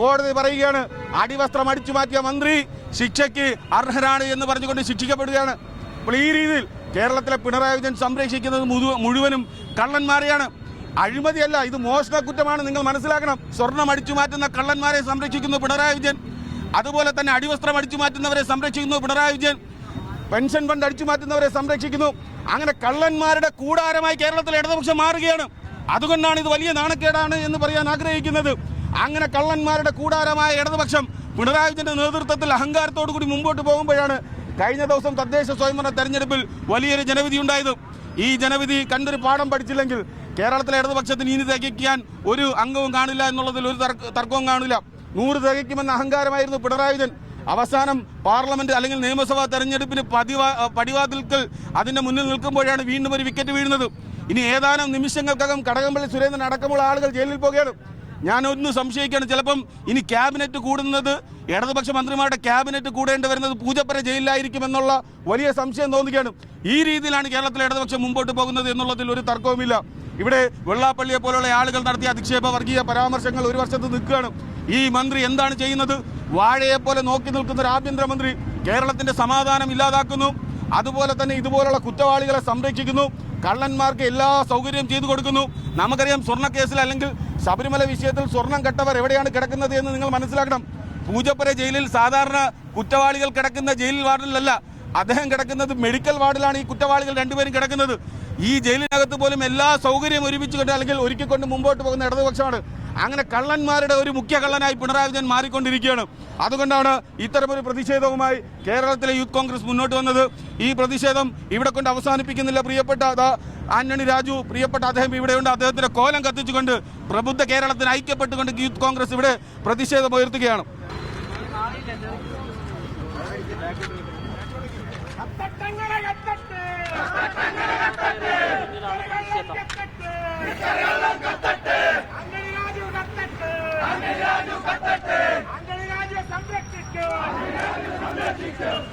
കോടതി പറയുകയാണ് അടിവസ്ത്രം അടിച്ചു മാറ്റിയ മന്ത്രി ശിക്ഷയ്ക്ക് അർഹരാണ് എന്ന് പറഞ്ഞുകൊണ്ട് ശിക്ഷിക്കപ്പെടുകയാണ്. അപ്പോൾ ഈ രീതിയിൽ കേരളത്തിലെ പിണറായി വിജയൻ സംരക്ഷിക്കുന്നത് മുഴുവനും കള്ളന്മാരെയാണ്. അഴിമതിയല്ല ഇത് മോഷണ കുറ്റമാണ് നിങ്ങൾ മനസ്സിലാക്കണം. സ്വർണം അടിച്ചു മാറ്റുന്ന കള്ളന്മാരെ സംരക്ഷിക്കുന്നു പിണറായി വിജയൻ. അതുപോലെ തന്നെ അടിവസ്ത്രം അടിച്ചു മാറ്റുന്നവരെ സംരക്ഷിക്കുന്നു പിണറായി വിജയൻ. പെൻഷൻ ഫണ്ട് അടിച്ചു മാറ്റുന്നവരെ സംരക്ഷിക്കുന്നു. അങ്ങനെ കള്ളന്മാരുടെ കൂടാരമായി കേരളത്തിലെ ഇടതുപക്ഷം മാറുകയാണ്. അതുകൊണ്ടാണ് ഇത് വലിയ നാണക്കേടാണ് എന്ന് പറയാൻ ആഗ്രഹിക്കുന്നത്. അങ്ങനെ കള്ളന്മാരുടെ കൂടാരമായ ഇടതുപക്ഷം പിണറായി വിജയന്റെ നേതൃത്വത്തിൽ അഹങ്കാരത്തോടു കൂടി മുമ്പോട്ട് പോകുമ്പോഴാണ് കഴിഞ്ഞ ദിവസം തദ്ദേശ സ്വയംഭരണ തെരഞ്ഞെടുപ്പിൽ വലിയൊരു ജനവിധി ഉണ്ടായത്. ഈ ജനവിധി കണ്ടൊരു പാഠം പഠിച്ചില്ലെങ്കിൽ കേരളത്തിലെ ഇടതുപക്ഷത്തിന് ഇനി തികയ്ക്കാൻ ഒരു അംഗവും കാണില്ല എന്നുള്ളതിൽ ഒരു തർക്കവും കാണില്ല. നൂറ് തികയ്ക്കുമെന്ന അഹങ്കാരമായിരുന്നു പിണറായി വിജയൻ അവസാനം പാർലമെന്റ് അല്ലെങ്കിൽ നിയമസഭാ തെരഞ്ഞെടുപ്പിന് പതിവാ പടിവാതിൽക്കൽ അതിന്റെ മുന്നിൽ നിൽക്കുമ്പോഴാണ് വീണ്ടും ഒരു വിക്കറ്റ് വീഴുന്നത്. ഇനി ഏതാനും നിമിഷങ്ങൾക്കകം കടകംപള്ളി സുരേന്ദ്രൻ അടക്കമുള്ള ആളുകൾ ജയിലിൽ പോകുകയാണ്. ഞാൻ ഒന്ന് സംശയിക്കുകയാണ് ചിലപ്പം ഇനി ക്യാബിനറ്റ് കൂടുന്നത് ഇടതുപക്ഷ മന്ത്രിമാരുടെ ക്യാബിനറ്റ് കൂടേണ്ടി വരുന്നത് പൂജപ്പര ജയിലിലായിരിക്കും എന്നുള്ള വലിയ സംശയം തോന്നുകയാണ്. ഈ രീതിയിലാണ് കേരളത്തിലെ ഇടതുപക്ഷം മുമ്പോട്ട് പോകുന്നത് എന്നുള്ളതിൽ ഒരു തർക്കവുമില്ല. ഇവിടെ വെള്ളാപ്പള്ളിയെ പോലുള്ള ആളുകൾ നടത്തിയ അധിക്ഷേപ വർഗീയ പരാമർശങ്ങൾ ഒരു വർഷത്ത് നിൽക്കുകയാണ്. ഈ മന്ത്രി എന്താണ് ചെയ്യുന്നത്? വാഴയെ പോലെ നോക്കി നിൽക്കുന്ന ഒരു ആഭ്യന്തരമന്ത്രി കേരളത്തിന്റെ സമാധാനം ഇല്ലാതാക്കുന്നു. അതുപോലെ തന്നെ ഇതുപോലുള്ള കുറ്റവാളികളെ സംരക്ഷിക്കുന്നു. കള്ളന്മാർക്ക് എല്ലാ സൗകര്യവും ചെയ്തു കൊടുക്കുന്നു. നമുക്കറിയാം സ്വർണ കേസിൽ അല്ലെങ്കിൽ ശബരിമല വിഷയത്തിൽ സ്വർണം കെട്ടവർ എവിടെയാണ് കിടക്കുന്നത് എന്ന് നിങ്ങൾ മനസ്സിലാക്കണം. പൂജപ്പുര ജയിലിൽ സാധാരണ കുറ്റവാളികൾ കിടക്കുന്ന ജയിൽ വാർഡിലല്ല. അദ്ദേഹം കിടക്കുന്നത് മെഡിക്കൽ വാർഡിലാണ് ഈ കുറ്റവാളികൾ രണ്ടുപേരും കിടക്കുന്നത്. ഈ ജയിലിനകത്ത് പോലും എല്ലാ സൗകര്യവും ഒരുമിച്ച് കൊണ്ട് അല്ലെങ്കിൽ ഒരുക്കിക്കൊണ്ട് മുമ്പോട്ട് പോകുന്ന ഇടതുപക്ഷമാണ് അങ്ങനെ കള്ളന്മാരുടെ ഒരു മുഖ്യ കള്ളനായി പിണറായി വിജയൻ മാറിക്കൊണ്ടിരിക്കുകയാണ്. അതുകൊണ്ടാണ് ഇത്തരമൊരു പ്രതിഷേധവുമായി കേരളത്തിലെ യൂത്ത് കോൺഗ്രസ് മുന്നോട്ട് വന്നത്. ഈ പ്രതിഷേധം ഇവിടെ കൊണ്ട് അവസാനിപ്പിക്കുന്നില്ല പ്രിയപ്പെട്ട ആന്റണി രാജു പ്രിയപ്പെട്ട അദ്ദേഹം ഇവിടെയുണ്ട് അദ്ദേഹത്തിന്റെ കോലം കത്തിച്ചുകൊണ്ട് പ്രബുദ്ധ കേരളത്തിന് ഐക്യപ്പെട്ടുകൊണ്ട് യൂത്ത് കോൺഗ്രസ് ഇവിടെ പ്രതിഷേധം ഉയർത്തുകയാണ്. കത്തട്ട്. Yeah.